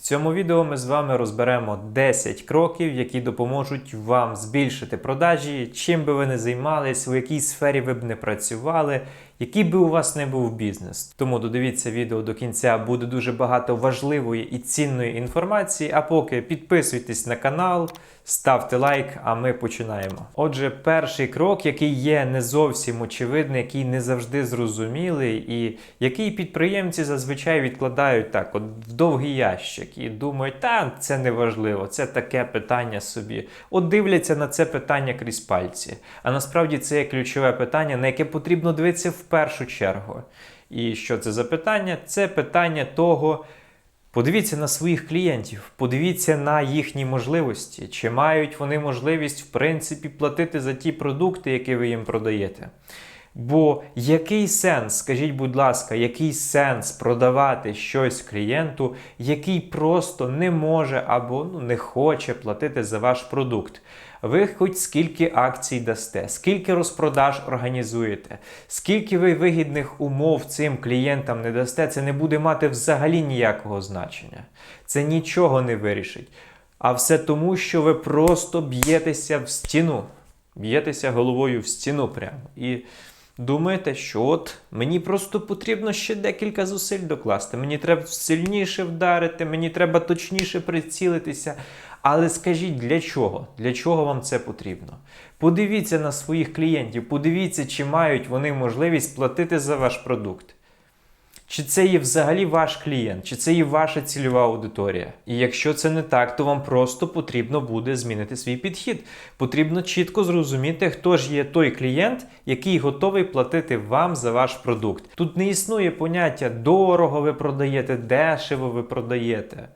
цьому відео ми з вами розберемо 10 кроків, які допоможуть вам збільшити продажі, чим би ви не займались, у якій сфері ви б не працювали, який би у вас не був бізнес. Тому додивіться відео до кінця, буде дуже багато важливої і цінної інформації. А поки підписуйтесь на канал, ставте лайк, а ми починаємо. Отже, перший крок, який є не зовсім очевидний, який не завжди зрозумілий, і який підприємці зазвичай відкладають так, от в довгий ящик, і думають, та це не важливо, це таке питання собі. От дивляться на це питання крізь пальці. А насправді це є ключове питання, на яке потрібно дивитися в першу чергу. І що це за питання? Це питання того. Подивіться на своїх клієнтів, подивіться на їхні можливості, чи мають вони можливість, в принципі, платити за ті продукти, які ви їм продаєте. Бо який сенс, скажіть, будь ласка, який сенс продавати щось клієнту, який просто не може або ну, не хоче платити за ваш продукт? Ви хоч скільки акцій дасте, скільки розпродаж організуєте, скільки ви вигідних умов цим клієнтам не дасте, це не буде мати взагалі ніякого значення. Це нічого не вирішить. А все тому, що ви просто б'єтеся в стіну, б'єтеся головою в стіну прямо. І думаєте, що от мені просто потрібно ще декілька зусиль докласти. Мені треба сильніше вдарити, мені треба точніше прицілитися. Але скажіть, для чого? Для чого вам це потрібно? Подивіться на своїх клієнтів, подивіться, чи мають вони можливість платити за ваш продукт. Чи це є взагалі ваш клієнт, чи це є ваша цільова аудиторія? І якщо це не так, то вам просто потрібно буде змінити свій підхід. Потрібно чітко зрозуміти, хто ж є той клієнт, який готовий платити вам за ваш продукт. Тут не існує поняття дорого ви продаєте, дешево ви продаєте.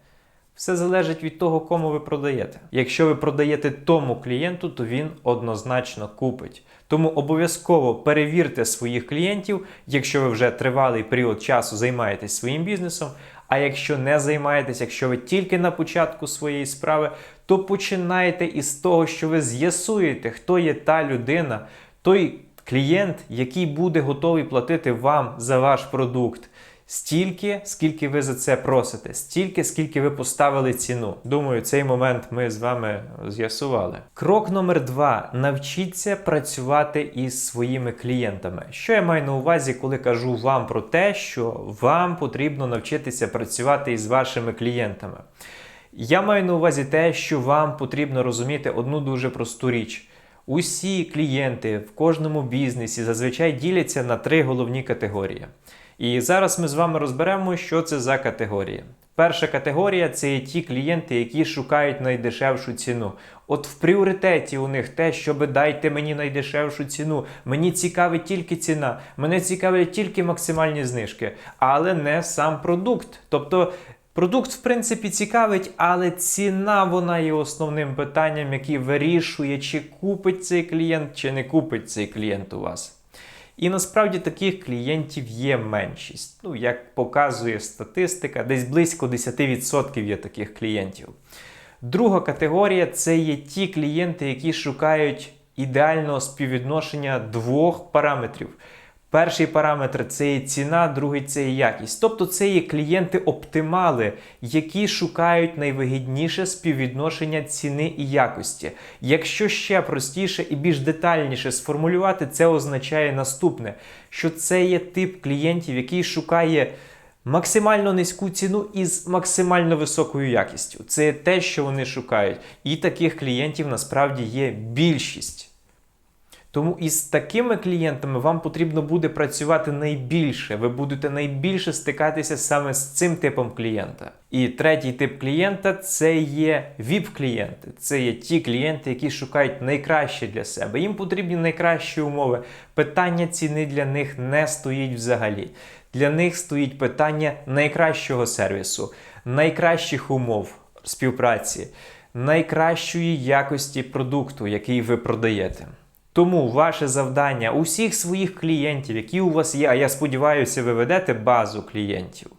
Все залежить від того, кому ви продаєте. Якщо ви продаєте тому клієнту, то він однозначно купить. Тому обов'язково перевірте своїх клієнтів, якщо ви вже тривалий період часу займаєтесь своїм бізнесом. А якщо не займаєтесь, якщо ви тільки на початку своєї справи, то починайте із того, що ви з'ясуєте, хто є та людина, той клієнт, який буде готовий платити вам за ваш продукт. Стільки, скільки ви за це просите, стільки, скільки ви поставили ціну. Думаю, цей момент ми з вами з'ясували. Крок номер два: навчіться працювати із своїми клієнтами. Що я маю на увазі, коли кажу вам про те, що вам потрібно навчитися працювати із вашими клієнтами? Я маю на увазі те, що вам потрібно розуміти одну дуже просту річ. Усі клієнти в кожному бізнесі зазвичай діляться на три головні категорії. І зараз ми з вами розберемо, що це за категорії. Перша категорія це ті клієнти, які шукають найдешевшу ціну. От в пріоритеті у них те, щоб дайте мені найдешевшу ціну. Мені цікавить тільки ціна, мене цікавлять тільки максимальні знижки, але не сам продукт. Тобто продукт, в принципі, цікавить, але ціна вона є основним питанням, який вирішує, чи купить цей клієнт, чи не купить цей клієнт у вас. І насправді таких клієнтів є меншість. Ну, як показує статистика, десь близько 10% є таких клієнтів. Друга категорія це є ті клієнти, які шукають ідеального співвідношення двох параметрів. Перший параметр це є ціна, другий це є якість. Тобто це є клієнти-оптимали, які шукають найвигідніше співвідношення ціни і якості. Якщо ще простіше і більш детальніше сформулювати, це означає наступне: що це є тип клієнтів, який шукає. Максимально низьку ціну із максимально високою якістю. Це те, що вони шукають. І таких клієнтів насправді є більшість. Тому із такими клієнтами вам потрібно буде працювати найбільше. Ви будете найбільше стикатися саме з цим типом клієнта. І третій тип клієнта це є ВІП-клієнти. Це є ті клієнти, які шукають найкраще для себе. Їм потрібні найкращі умови. Питання ціни для них не стоїть взагалі. Для них стоїть питання найкращого сервісу, найкращих умов співпраці, найкращої якості продукту, який ви продаєте. Тому ваше завдання усіх своїх клієнтів, які у вас є, а я сподіваюся, ви ведете базу клієнтів.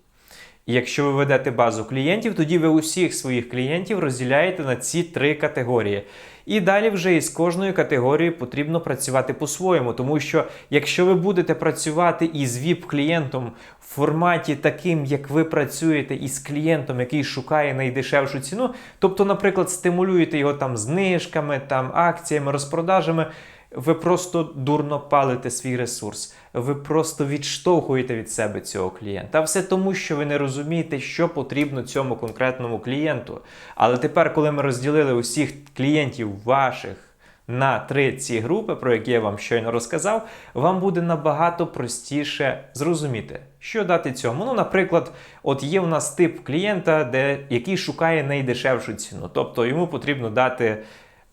І якщо ви ведете базу клієнтів, тоді ви усіх своїх клієнтів розділяєте на ці три категорії. І далі вже із кожною категорією потрібно працювати по-своєму, тому що якщо ви будете працювати із ВІП-клієнтом в форматі таким, як ви працюєте із клієнтом, який шукає найдешевшу ціну, тобто, наприклад, стимулюєте його там знижками, там акціями, розпродажами. Ви просто дурно палите свій ресурс. Ви просто відштовхуєте від себе цього клієнта. Все тому, що ви не розумієте, що потрібно цьому конкретному клієнту. Але тепер, коли ми розділили усіх клієнтів ваших на три ці групи, про які я вам щойно розказав, вам буде набагато простіше зрозуміти, що дати цьому. Ну, наприклад, от є у нас тип клієнта, де, який шукає найдешевшу ціну. Тобто йому потрібно дати.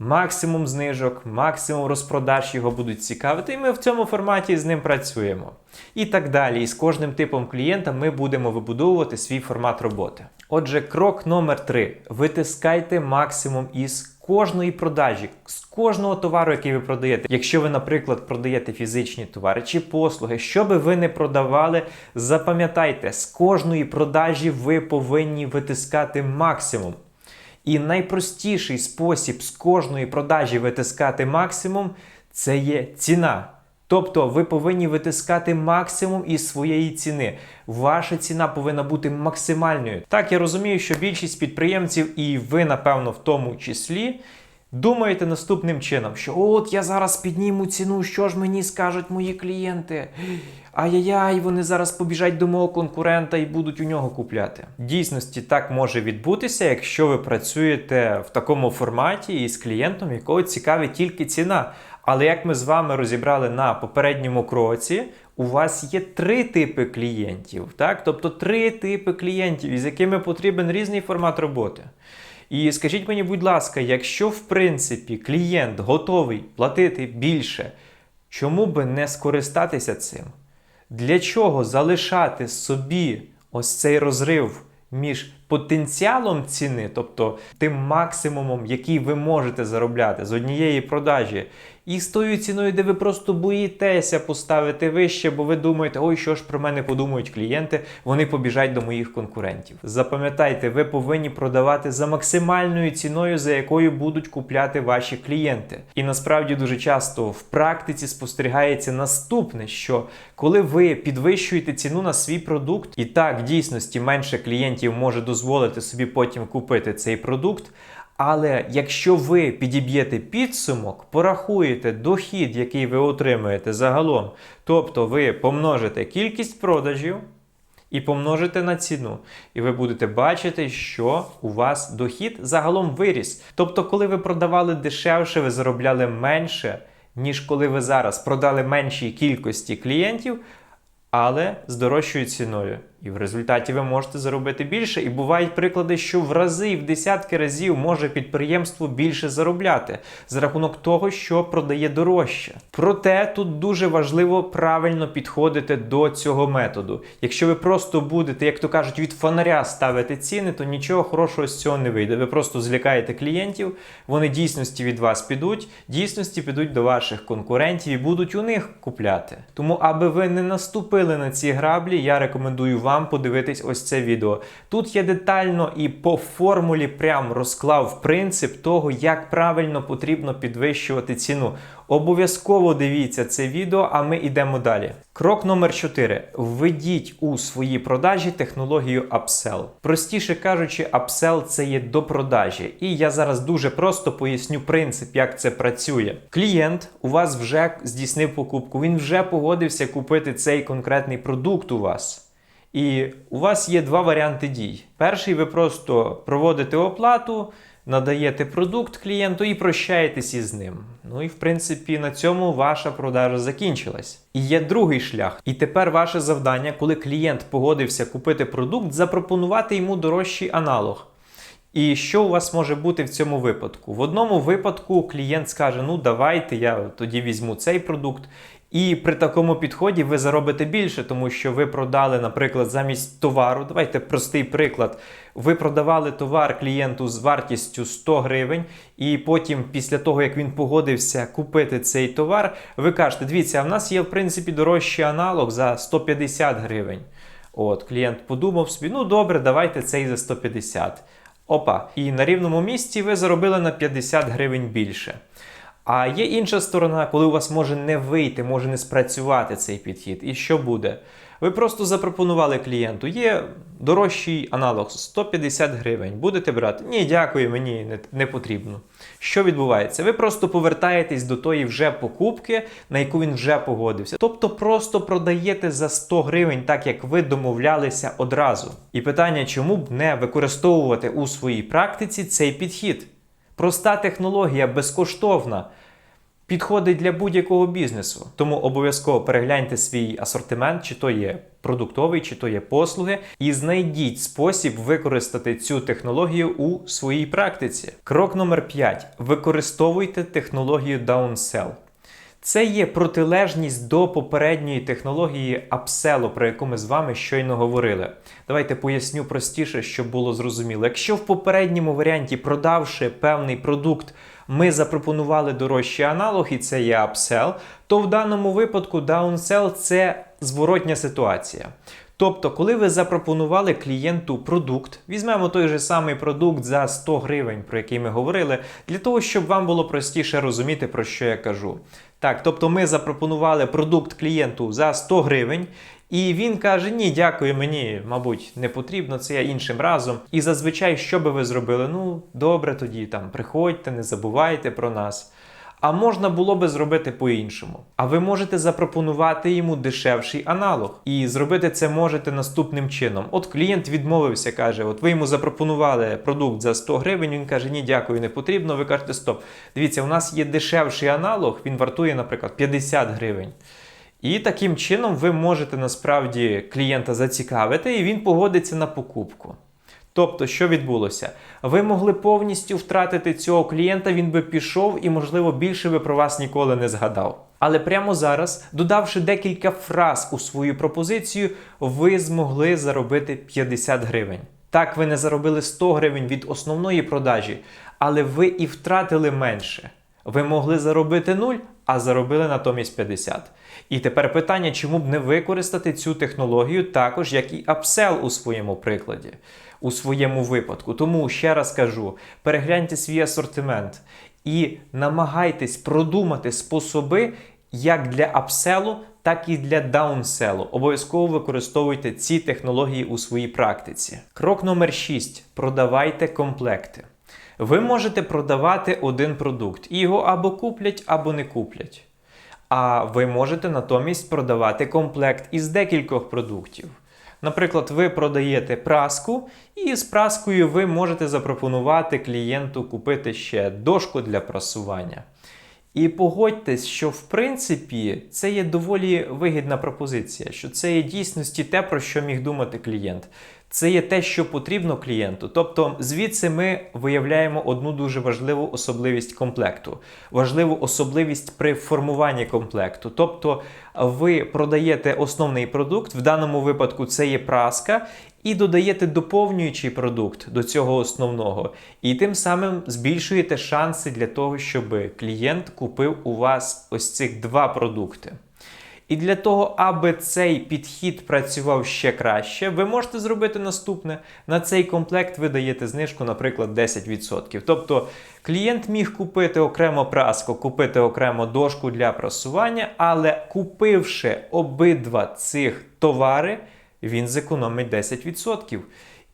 Максимум знижок, максимум розпродаж його будуть цікавити, і ми в цьому форматі з ним працюємо. І так далі. І з кожним типом клієнта ми будемо вибудовувати свій формат роботи. Отже, крок номер три: витискайте максимум із кожної продажі, з кожного товару, який ви продаєте. Якщо ви, наприклад, продаєте фізичні товари чи послуги, що би ви не продавали, запам'ятайте, з кожної продажі ви повинні витискати максимум. І найпростіший спосіб з кожної продажі витискати максимум це є ціна. Тобто ви повинні витискати максимум із своєї ціни. Ваша ціна повинна бути максимальною. Так, я розумію, що більшість підприємців, і ви, напевно, в тому числі, думаєте наступним чином, що от я зараз підніму ціну, що ж мені скажуть мої клієнти. Ай-яй-яй, вони зараз побіжать до мого конкурента і будуть у нього купляти. Дійсності так може відбутися, якщо ви працюєте в такому форматі із клієнтом, якого цікавить тільки ціна. Але як ми з вами розібрали на попередньому кроці, у вас є три типи клієнтів, так? тобто три типи клієнтів, із якими потрібен різний формат роботи. І скажіть мені, будь ласка, якщо в принципі клієнт готовий платити більше, чому би не скористатися цим? Для чого залишати собі ось цей розрив між потенціалом ціни, тобто тим максимумом, який ви можете заробляти з однієї продажі, і з тою ціною, де ви просто боїтеся поставити вище, бо ви думаєте, ой, що ж про мене подумають клієнти, вони побіжать до моїх конкурентів. Запам'ятайте, ви повинні продавати за максимальною ціною, за якою будуть купляти ваші клієнти. І насправді дуже часто в практиці спостерігається наступне: що коли ви підвищуєте ціну на свій продукт, і так в дійсності менше клієнтів може дозволити собі потім купити цей продукт. Але якщо ви підіб'єте підсумок, порахуєте дохід, який ви отримуєте загалом, тобто ви помножите кількість продажів і помножите на ціну, і ви будете бачити, що у вас дохід загалом виріс. Тобто, коли ви продавали дешевше, ви заробляли менше, ніж коли ви зараз продали меншій кількості клієнтів, але з дорожчою ціною. І в результаті ви можете заробити більше. І бувають приклади, що в рази і в десятки разів може підприємство більше заробляти за рахунок того, що продає дорожче. Проте тут дуже важливо правильно підходити до цього методу. Якщо ви просто будете, як то кажуть, від фонаря ставити ціни, то нічого хорошого з цього не вийде. Ви просто злякаєте клієнтів, вони дійсності від вас підуть, дійсності підуть до ваших конкурентів і будуть у них купляти. Тому, аби ви не наступили на ці граблі, я рекомендую вам вам подивитись ось це відео. Тут я детально і по формулі прям розклав принцип того, як правильно потрібно підвищувати ціну. Обов'язково дивіться це відео, а ми йдемо далі. Крок номер 4. Введіть у свої продажі технологію Upsell. Простіше кажучи, Upsell – це є до продажі. І я зараз дуже просто поясню принцип, як це працює. Клієнт у вас вже здійснив покупку, він вже погодився купити цей конкретний продукт у вас. І у вас є два варіанти дій. Перший, ви просто проводите оплату, надаєте продукт клієнту і прощаєтесь із ним. Ну і в принципі на цьому ваша продажа закінчилась. І є другий шлях. І тепер ваше завдання, коли клієнт погодився купити продукт, запропонувати йому дорожчий аналог. І що у вас може бути в цьому випадку? В одному випадку клієнт скаже: Ну, давайте я тоді візьму цей продукт. І при такому підході ви заробите більше, тому що ви продали, наприклад, замість товару. Давайте простий приклад. Ви продавали товар клієнту з вартістю 100 гривень, і потім, після того, як він погодився купити цей товар, ви кажете, дивіться, а в нас є в принципі дорожчий аналог за 150 гривень. От, клієнт подумав собі, ну добре, давайте цей за 150. Опа. І на рівному місці ви заробили на 50 гривень більше. А є інша сторона, коли у вас може не вийти, може не спрацювати цей підхід. І що буде? Ви просто запропонували клієнту, є дорожчий аналог 150 гривень. Будете брати? Ні, дякую, мені не, не потрібно. Що відбувається? Ви просто повертаєтесь до тої вже покупки, на яку він вже погодився. Тобто просто продаєте за 100 гривень, так як ви домовлялися одразу. І питання, чому б не використовувати у своїй практиці цей підхід? Проста технологія, безкоштовна, підходить для будь-якого бізнесу. Тому обов'язково перегляньте свій асортимент, чи то є продуктовий, чи то є послуги, і знайдіть спосіб використати цю технологію у своїй практиці. Крок номер 5. Використовуйте технологію Downsell. Це є протилежність до попередньої технології апселу, про яку ми з вами щойно говорили. Давайте поясню простіше, щоб було зрозуміло. Якщо в попередньому варіанті, продавши певний продукт, ми запропонували дорожчий аналог, і це є апсел, то в даному випадку даунсел це зворотня ситуація. Тобто, коли ви запропонували клієнту продукт, візьмемо той же самий продукт за 100 гривень, про який ми говорили, для того, щоб вам було простіше розуміти, про що я кажу. Так, тобто ми запропонували продукт клієнту за 100 гривень, і він каже: Ні, дякую, мені, мабуть, не потрібно, це я іншим разом. І зазвичай, що би ви зробили? Ну, добре, тоді там приходьте, не забувайте про нас. А можна було би зробити по-іншому. А ви можете запропонувати йому дешевший аналог. І зробити це можете наступним чином. От клієнт відмовився, каже: От ви йому запропонували продукт за 100 гривень. Він каже, ні, дякую, не потрібно. Ви кажете, стоп. Дивіться, у нас є дешевший аналог, він вартує, наприклад, 50 гривень. І таким чином ви можете насправді клієнта зацікавити, і він погодиться на покупку. Тобто, що відбулося? Ви могли повністю втратити цього клієнта, він би пішов і, можливо, більше би про вас ніколи не згадав. Але прямо зараз, додавши декілька фраз у свою пропозицію, ви змогли заробити 50 гривень. Так, ви не заробили 100 гривень від основної продажі, але ви і втратили менше. Ви могли заробити 0, а заробили натомість 50. І тепер питання, чому б не використати цю технологію також, як і апсел у своєму прикладі, у своєму випадку. Тому ще раз кажу: перегляньте свій асортимент і намагайтесь продумати способи як для апселу, так і для даунселу. Обов'язково використовуйте ці технології у своїй практиці. Крок номер 6. Продавайте комплекти. Ви можете продавати один продукт, і його або куплять, або не куплять. А ви можете натомість продавати комплект із декількох продуктів. Наприклад, ви продаєте праску, і з праскою ви можете запропонувати клієнту купити ще дошку для прасування. І погодьтесь, що в принципі це є доволі вигідна пропозиція, що це є дійсності те, про що міг думати клієнт. Це є те, що потрібно клієнту. Тобто, звідси ми виявляємо одну дуже важливу особливість комплекту, важливу особливість при формуванні комплекту. Тобто, ви продаєте основний продукт, в даному випадку це є праска, і додаєте доповнюючий продукт до цього основного. І тим самим збільшуєте шанси для того, щоб клієнт купив у вас ось цих два продукти. І для того, аби цей підхід працював ще краще, ви можете зробити наступне: на цей комплект ви даєте знижку, наприклад, 10%. Тобто клієнт міг купити окремо праску, купити окремо дошку для прасування, але купивши обидва цих товари, він зекономить 10%.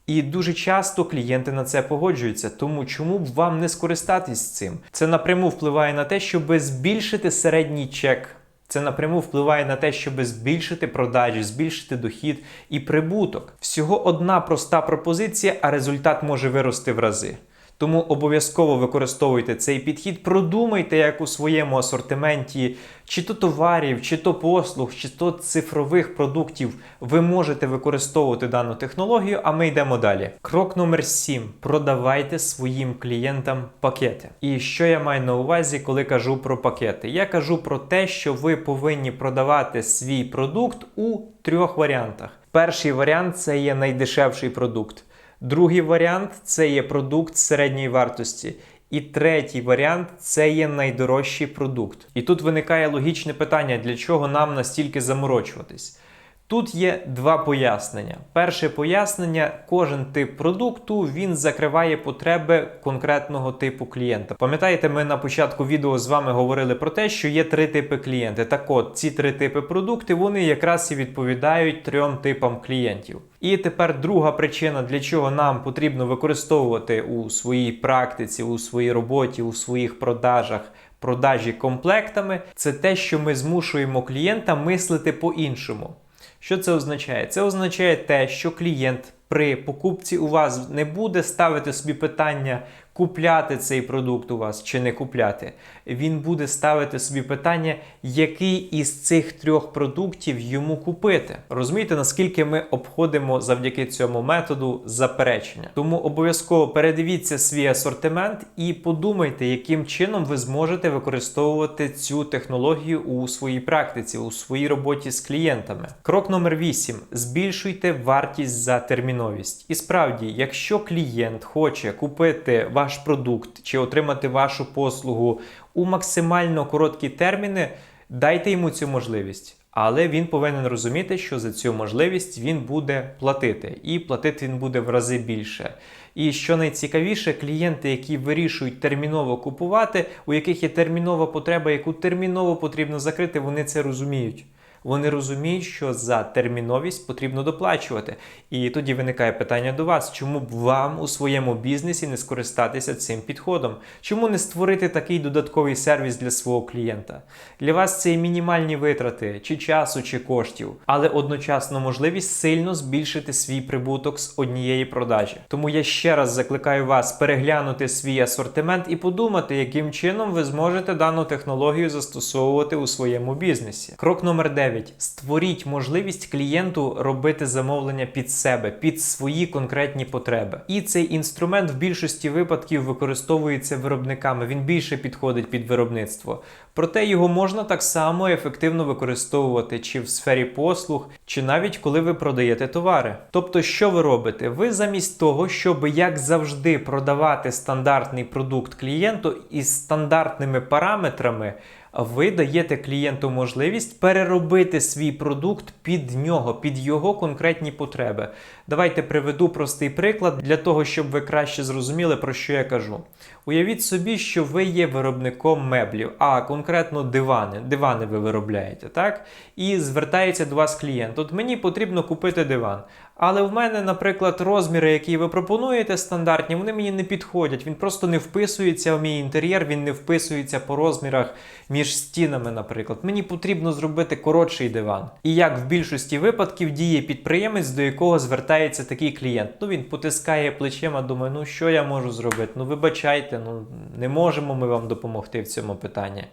І дуже часто клієнти на це погоджуються. Тому чому б вам не скористатись цим? Це напряму впливає на те, щоб збільшити середній чек. Це напряму впливає на те, щоб збільшити продажі, збільшити дохід і прибуток. Всього одна проста пропозиція, а результат може вирости в рази. Тому обов'язково використовуйте цей підхід, продумайте, як у своєму асортименті, чи то товарів, чи то послуг, чи то цифрових продуктів ви можете використовувати дану технологію, а ми йдемо далі. Крок номер 7. Продавайте своїм клієнтам пакети. І що я маю на увазі, коли кажу про пакети? Я кажу про те, що ви повинні продавати свій продукт у трьох варіантах. Перший варіант це є найдешевший продукт. Другий варіант це є продукт середньої вартості. І третій варіант це є найдорожчий продукт. І тут виникає логічне питання, для чого нам настільки заморочуватись. Тут є два пояснення. Перше пояснення: кожен тип продукту він закриває потреби конкретного типу клієнта. Пам'ятаєте, ми на початку відео з вами говорили про те, що є три типи клієнти. Так от, ці три типи продуктів вони якраз і відповідають трьом типам клієнтів. І тепер друга причина, для чого нам потрібно використовувати у своїй практиці, у своїй роботі, у своїх продажах. Продажі комплектами це те, що ми змушуємо клієнта мислити по-іншому. Що це означає? Це означає те, що клієнт при покупці у вас не буде ставити собі питання, купляти цей продукт у вас чи не купляти. Він буде ставити собі питання, який із цих трьох продуктів йому купити. Розумієте, наскільки ми обходимо завдяки цьому методу заперечення. Тому обов'язково передивіться свій асортимент і подумайте, яким чином ви зможете використовувати цю технологію у своїй практиці, у своїй роботі з клієнтами. Крок номер 8. Збільшуйте вартість за терміновість. І справді, якщо клієнт хоче купити ваш продукт чи отримати вашу послугу у максимально короткі терміни, дайте йому цю можливість. Але він повинен розуміти, що за цю можливість він буде платити, і платити він буде в рази більше. І що найцікавіше, клієнти, які вирішують терміново купувати, у яких є термінова потреба, яку терміново потрібно закрити, вони це розуміють. Вони розуміють, що за терміновість потрібно доплачувати. І тоді виникає питання до вас, чому б вам у своєму бізнесі не скористатися цим підходом? Чому не створити такий додатковий сервіс для свого клієнта? Для вас це і мінімальні витрати, чи часу, чи коштів, але одночасно можливість сильно збільшити свій прибуток з однієї продажі. Тому я ще раз закликаю вас переглянути свій асортимент і подумати, яким чином ви зможете дану технологію застосовувати у своєму бізнесі. Крок номер 9. Створіть можливість клієнту робити замовлення під себе, під свої конкретні потреби. І цей інструмент в більшості випадків використовується виробниками. Він більше підходить під виробництво. Проте його можна так само ефективно використовувати чи в сфері послуг, чи навіть коли ви продаєте товари. Тобто, що ви робите? Ви замість того, щоб як завжди продавати стандартний продукт клієнту із стандартними параметрами ви даєте клієнту можливість переробити свій продукт під нього, під його конкретні потреби. Давайте приведу простий приклад для того, щоб ви краще зрозуміли, про що я кажу. Уявіть собі, що ви є виробником меблів, а конкретно дивани. Дивани ви виробляєте, так? І звертається до вас клієнт. От мені потрібно купити диван. Але в мене, наприклад, розміри, які ви пропонуєте, стандартні, вони мені не підходять. Він просто не вписується в мій інтер'єр, він не вписується по розмірах між стінами, наприклад. Мені потрібно зробити коротший диван. І як в більшості випадків діє підприємець, до якого звертається такий клієнт. Ну він потискає плечима, думає, ну що я можу зробити? Ну вибачайте, ну не можемо ми вам допомогти в цьому питанні.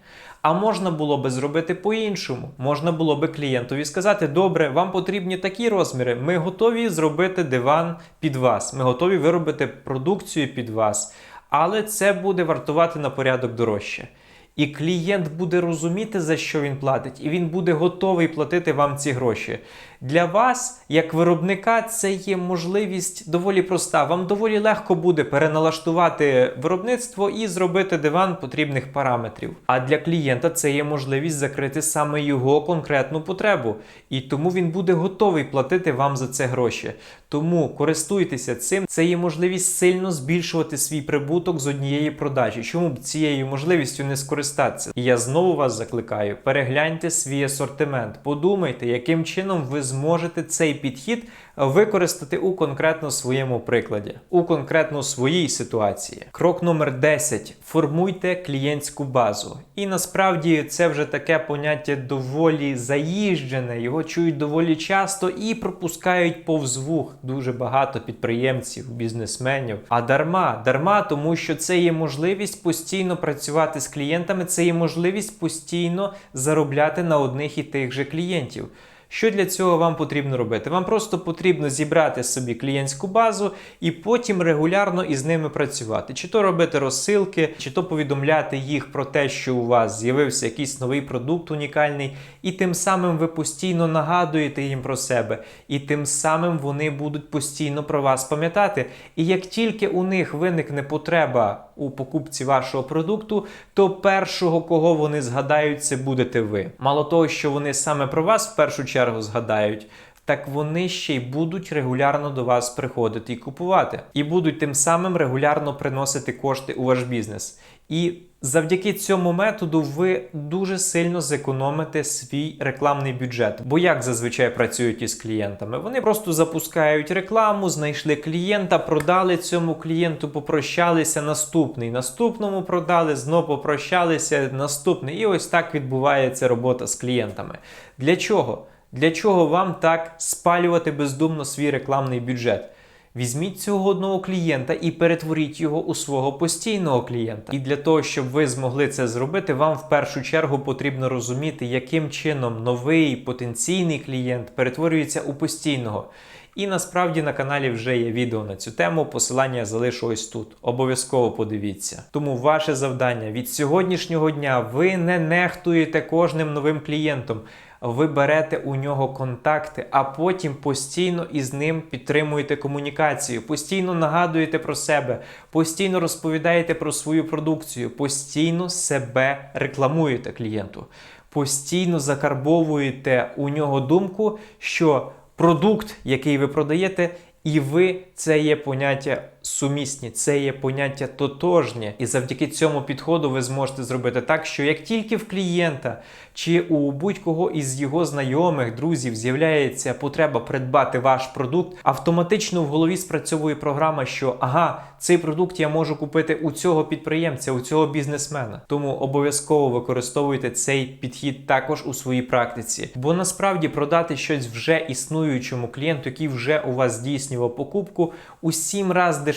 А можна було би зробити по-іншому. Можна було би клієнтові сказати: добре, вам потрібні такі розміри. Ми готові зробити диван під вас. Ми готові виробити продукцію під вас. Але це буде вартувати на порядок дорожче. І клієнт буде розуміти, за що він платить, і він буде готовий платити вам ці гроші. Для вас, як виробника, це є можливість доволі проста. Вам доволі легко буде переналаштувати виробництво і зробити диван потрібних параметрів. А для клієнта це є можливість закрити саме його конкретну потребу. І тому він буде готовий платити вам за це гроші. Тому користуйтеся цим. Це є можливість сильно збільшувати свій прибуток з однієї продажі. Чому б цією можливістю не скористатися? І я знову вас закликаю: перегляньте свій асортимент, подумайте, яким чином ви зможете цей підхід використати у конкретно своєму прикладі, у конкретно своїй ситуації. Крок номер 10. Формуйте клієнтську базу. І насправді це вже таке поняття доволі заїжджене, його чують доволі часто і пропускають повз вух дуже багато підприємців, бізнесменів. А дарма, дарма, тому що це є можливість постійно працювати з клієнтами, це є можливість постійно заробляти на одних і тих же клієнтів. Що для цього вам потрібно робити? Вам просто потрібно зібрати собі клієнтську базу і потім регулярно із ними працювати. Чи то робити розсилки, чи то повідомляти їх про те, що у вас з'явився якийсь новий продукт унікальний, і тим самим ви постійно нагадуєте їм про себе, і тим самим вони будуть постійно про вас пам'ятати. І як тільки у них виникне потреба у покупці вашого продукту, то першого, кого вони згадають, це будете ви. Мало того, що вони саме про вас в першу чергу чергу згадають. Так вони ще й будуть регулярно до вас приходити і купувати, і будуть тим самим регулярно приносити кошти у ваш бізнес. І завдяки цьому методу ви дуже сильно зекономите свій рекламний бюджет. Бо як зазвичай працюють із клієнтами? Вони просто запускають рекламу, знайшли клієнта, продали цьому клієнту, попрощалися. Наступний, наступному продали, знов попрощалися. Наступний. І ось так відбувається робота з клієнтами. Для чого? Для чого вам так спалювати бездумно свій рекламний бюджет? Візьміть цього одного клієнта і перетворіть його у свого постійного клієнта. І для того, щоб ви змогли це зробити, вам в першу чергу потрібно розуміти, яким чином новий потенційний клієнт перетворюється у постійного. І насправді на каналі вже є відео на цю тему. Посилання я залишу ось тут. Обов'язково подивіться. Тому ваше завдання від сьогоднішнього дня ви не нехтуєте кожним новим клієнтом. Ви берете у нього контакти, а потім постійно із ним підтримуєте комунікацію, постійно нагадуєте про себе, постійно розповідаєте про свою продукцію, постійно себе рекламуєте клієнту, постійно закарбовуєте у нього думку, що продукт, який ви продаєте, і ви це є поняття сумісні, це є поняття тотожні. І завдяки цьому підходу ви зможете зробити так, що як тільки в клієнта чи у будь-кого із його знайомих, друзів з'являється потреба придбати ваш продукт, автоматично в голові спрацьовує програма, що ага, цей продукт я можу купити у цього підприємця, у цього бізнесмена. Тому обов'язково використовуйте цей підхід також у своїй практиці. Бо насправді продати щось вже існуючому клієнту, який вже у вас здійснював покупку, у сім раз дешевше,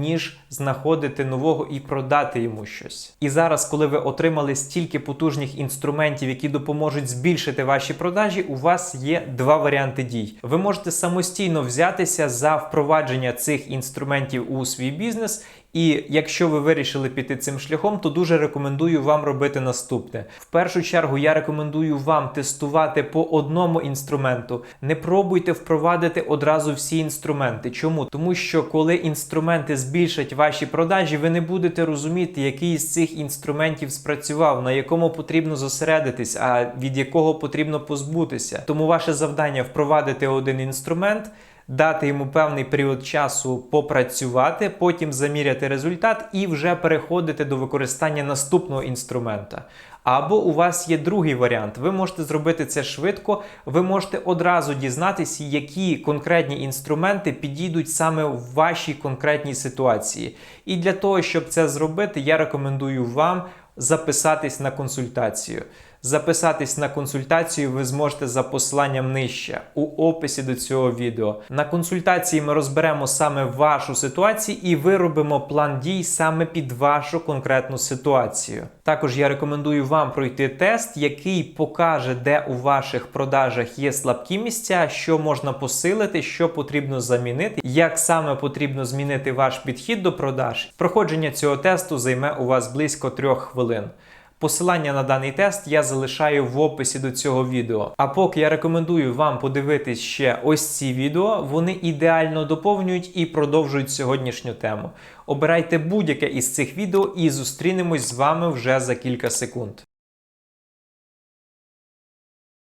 ніж знаходити нового і продати йому щось. І зараз, коли ви отримали стільки потужних інструментів, які допоможуть збільшити ваші продажі, у вас є два варіанти дій. Ви можете самостійно взятися за впровадження цих інструментів у свій бізнес. І якщо ви вирішили піти цим шляхом, то дуже рекомендую вам робити наступне. В першу чергу я рекомендую вам тестувати по одному інструменту. Не пробуйте впровадити одразу всі інструменти. Чому? Тому що коли інструменти збільшать ваші продажі, ви не будете розуміти, який з цих інструментів спрацював, на якому потрібно зосередитись, а від якого потрібно позбутися. Тому ваше завдання впровадити один інструмент дати йому певний період часу попрацювати, потім заміряти результат і вже переходити до використання наступного інструмента. Або у вас є другий варіант. Ви можете зробити це швидко, ви можете одразу дізнатися, які конкретні інструменти підійдуть саме в вашій конкретній ситуації. І для того, щоб це зробити, я рекомендую вам записатись на консультацію. Записатись на консультацію ви зможете за посиланням нижче у описі до цього відео. На консультації ми розберемо саме вашу ситуацію і виробимо план дій саме під вашу конкретну ситуацію. Також я рекомендую вам пройти тест, який покаже, де у ваших продажах є слабкі місця, що можна посилити, що потрібно замінити, як саме потрібно змінити ваш підхід до продаж. Проходження цього тесту займе у вас близько трьох хвилин. Посилання на даний тест я залишаю в описі до цього відео. А поки я рекомендую вам подивитись ще ось ці відео, вони ідеально доповнюють і продовжують сьогоднішню тему. Обирайте будь-яке із цих відео і зустрінемось з вами вже за кілька секунд.